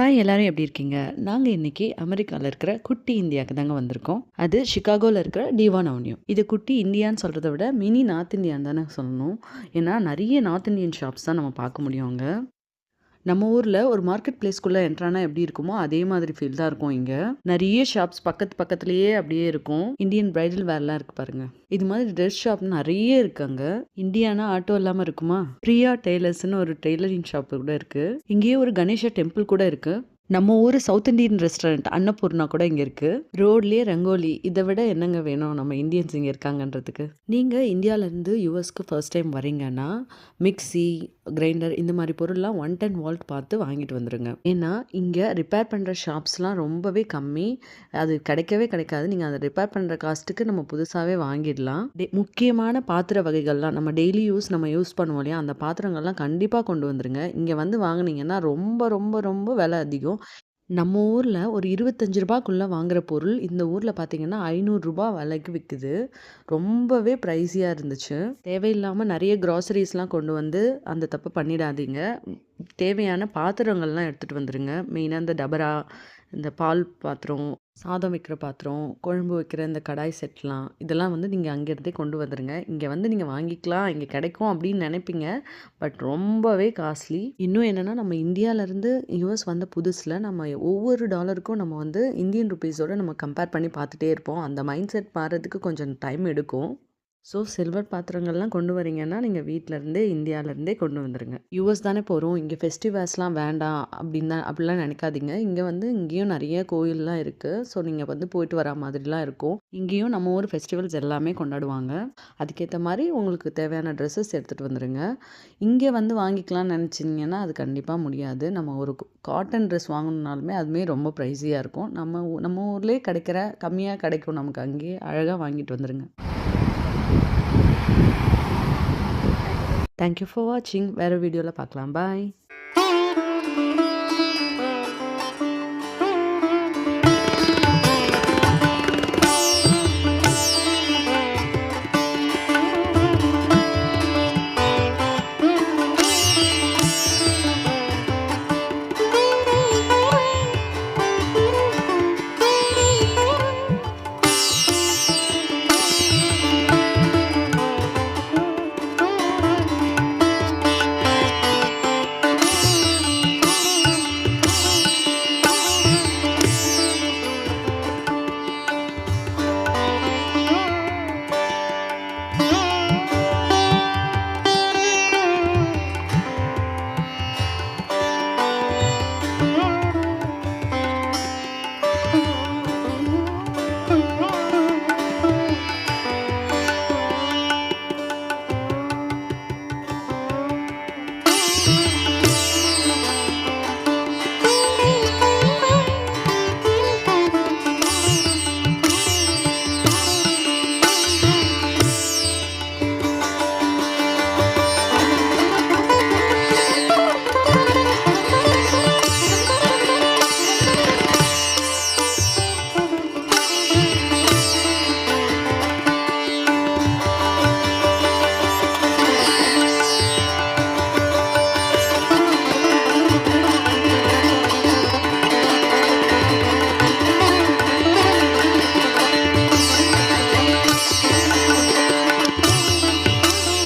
Hi எல்லாரும் எப்படி இருக்கீங்க? நாங்கள் இன்னைக்கு அமெரிக்காவில் இருக்கிற குட்டி இந்தியாவுக்கு தாங்க வந்திருக்கோம். அது சிக்காகோவில் இருக்கிற டிவான் அவன்யூ. இது குட்டி இந்தியான்னு சொல்கிறத விட மினி நார்த் இந்தியான்னு தானே சொல்லணும். ஏன்னா நிறைய நார்த் இந்தியன் ஷாப்ஸ் தான் நம்ம பார்க்க முடியும் அங்கே. நம்ம ஊரில் ஒரு மார்க்கெட் பிளேஸ்க்குள்ளே என்ட்ரானா எப்படி இருக்குமோ அதே மாதிரி ஃபீல் தான் இருக்கும் இங்கே. நிறைய ஷாப்ஸ் பக்கத்து பக்கத்துலேயே அப்படியே இருக்கும். இந்தியன் பிரைடல் வேர்லாம் இருக்கு பாருங்க. இது மாதிரி ட்ரெஸ் ஷாப் நிறைய இருக்காங்க இந்தியானா ஆட்டோ இல்லாமல் இருக்குமா? பிரியா டெய்லர்ஸ்னு ஒரு டெய்லரிங் ஷாப் கூட இருக்கு. இங்கேயே ஒரு கணேஷா டெம்பிள் கூட இருக்கு. நம்ம ஊர் சவுத் இண்டியன் ரெஸ்டாரண்ட் அன்னபூர்ணா கூட இங்கே இருக்குது ரோட்லேயே ரங்கோலி இதை விட என்னங்க வேணும்? நம்ம இந்தியன்ஸ் இங்கே இருக்காங்கன்றதுக்கு. நீங்கள் இந்தியாவிலேருந்து யூஎஸ்க்கு ஃபர்ஸ்ட் டைம் வரீங்கன்னா மிக்சி கிரைண்டர் இந்த மாதிரி பொருள்லாம் ஒன் டென் வால்ட் பார்த்து வாங்கிட்டு வந்துடுங்க ஏன்னா இங்கே ரிப்பேர் பண்ணுற ஷாப்ஸ்லாம் ரொம்பவே கம்மி. அது கிடைக்கவே கிடைக்காது. நீங்கள் அதை ரிப்பேர் பண்ணுற காஸ்ட்டுக்கு நம்ம புதுசாகவே வாங்கிடலாம். டே- முக்கியமான பாத்திர வகைகள்லாம் நம்ம டெய்லி யூஸ் நம்ம யூஸ் பண்ணுவோம் இல்லையா? அந்த பாத்திரங்கள்லாம் கண்டிப்பாக கொண்டு வந்துருங்க. இங்கே வந்து வாங்கினீங்கன்னா ரொம்ப ரொம்ப ரொம்ப விலை அதிகம். நம்ம ஊரில் ஒரு இருபத்தஞ்சு ரூபாய்க்குள்ளே வாங்குகிற பொருள் இந்த ஊரில் பார்த்தீங்கன்னா ஐநூறுரூபா விலைக்கு விற்குது ரொம்பவே ப்ரைஸியாக இருந்துச்சு. தேவையில்லாமல் நிறைய க்ராசரிஸ்லாம் கொண்டு வந்து அந்த தப்பு பண்ணிடாதீங்க. தேவையான பாத்திரங்கள்லாம் எடுத்துகிட்டு வந்துடுங்க மெயினாக இந்த டபரா இந்த பால் பாத்திரம் சாதம் வைக்கிற பாத்திரம் குழம்பு வைக்கிற இந்த கடாய் செட்லாம் இதெல்லாம் வந்து நீங்கள் அங்கேருந்தே கொண்டு வந்துடுங்க இங்கே வந்து நீங்கள் வாங்கிக்கலாம் இங்கே கிடைக்கும் அப்படின்னு நினைப்பீங்க. பட் ரொம்பவே காஸ்ட்லி. இன்னும் என்னென்னா நம்ம இந்தியாவிலேருந்து யூஎஸ் வந்த புதுசில் நம்ம ஒவ்வொரு டாலருக்கும் நம்ம வந்து இந்தியன் ருபீஸோட நம்ம கம்பேர் பண்ணி பார்த்துட்டே இருப்போம். அந்த மைண்ட் செட் மாறதுக்கு கொஞ்சம் டைம் எடுக்கும். ஸோ சில்வர் பாத்திரங்கள்லாம் கொண்டு வரீங்கன்னா நீங்கள் வீட்டிலேருந்தே இந்தியாவிலேருந்தே கொண்டு வந்துடுங்க யூஎஸ் தானே போகிறோம் இங்கே ஃபெஸ்டிவல்ஸ்லாம் வேண்டாம் அப்படின்னு தான் அப்படிலாம் நினைக்காதீங்க. இங்கே வந்து இங்கேயும் நிறைய கோயில்லாம் இருக்குது ஸோ நீங்கள் வந்து போயிட்டு வர மாதிரிலாம் இருக்கும். இங்கேயும் நம்ம ஊர் ஃபெஸ்டிவல்ஸ் எல்லாமே கொண்டாடுவாங்க. அதுக்கேற்ற மாதிரி உங்களுக்கு தேவையான ட்ரெஸ்ஸஸ் எடுத்துகிட்டு வந்துடுங்க இங்கே வந்து வாங்கிக்கலாம்னு நினச்சிங்கன்னா அது கண்டிப்பாக முடியாது. நம்ம ஒரு காட்டன் ட்ரெஸ் வாங்கணுனாலுமே அதுமே ரொம்ப ப்ரைஸியாக இருக்கும். நம்ம நம்ம ஊர்லேயே கிடைக்கிற கம்மியாக கிடைக்கும். நமக்கு அங்கேயே அழகாக வாங்கிட்டு வந்துடுங்க தேங்க்யூ ஃபார் வாட்சிங் வேறு வீடியோவில் பார்க்கலாம். பாய்